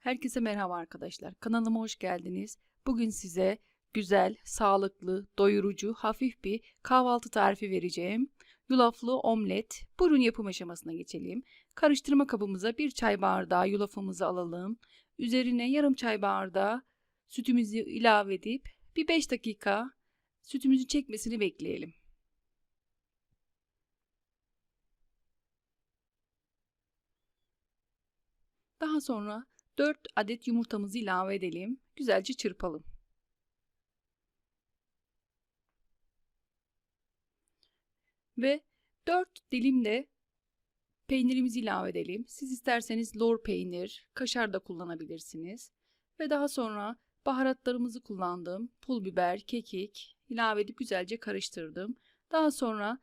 Herkese merhaba arkadaşlar. Kanalıma hoş geldiniz. Bugün size güzel, sağlıklı, doyurucu, hafif bir kahvaltı tarifi vereceğim. Yulaflı omlet. Buyurun yapım aşamasına geçelim. Karıştırma kabımıza bir çay bardağı yulafımızı alalım. Üzerine yarım çay bardağı sütümüzü ilave edip bir 5 dakika sütümüzün çekmesini bekleyelim. Daha sonra 4 adet yumurtamızı ilave edelim. Güzelce çırpalım. Ve 4 dilim de peynirimizi ilave edelim. Siz isterseniz lor peynir, kaşar da kullanabilirsiniz. Ve daha sonra baharatlarımızı kullandım. Pul biber, kekik ilave edip güzelce karıştırdım. Daha sonra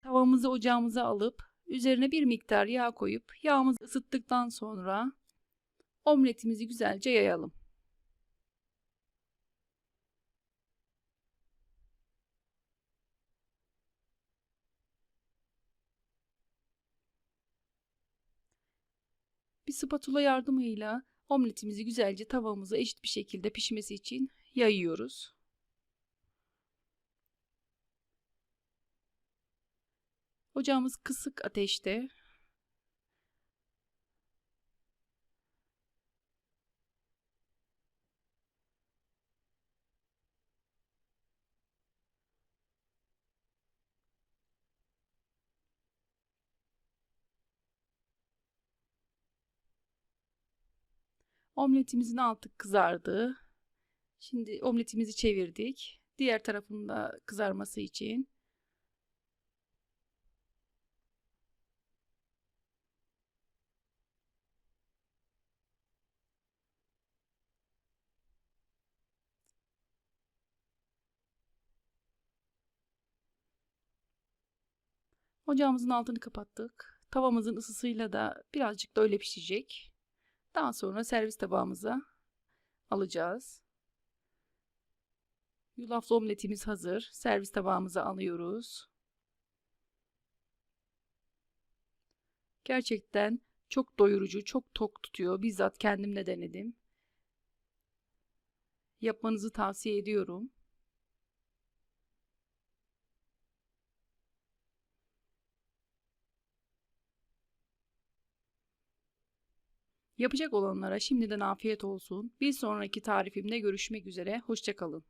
tavamızı ocağımıza alıp üzerine bir miktar yağ koyup yağımızı ısıttıktan sonra omletimizi güzelce yayalım. Bir spatula yardımıyla omletimizi güzelce tavamıza eşit bir şekilde pişmesi için yayıyoruz. Ocağımız kısık ateşte. Omletimizin altı kızardı. Şimdi omletimizi çevirdik. Diğer tarafında kızarması için Ocağımızın altını kapattık. Tavamızın ısısıyla da birazcık da öyle pişecek. Daha sonra servis tabağımıza alacağız. Yulaflı omletimiz hazır. Servis tabağımıza alıyoruz. Gerçekten çok doyurucu, çok tok tutuyor. Bizzat kendim de denedim. Yapmanızı tavsiye ediyorum. Yapacak olanlara şimdiden afiyet olsun. Bir sonraki tarifimde görüşmek üzere. Hoşçakalın.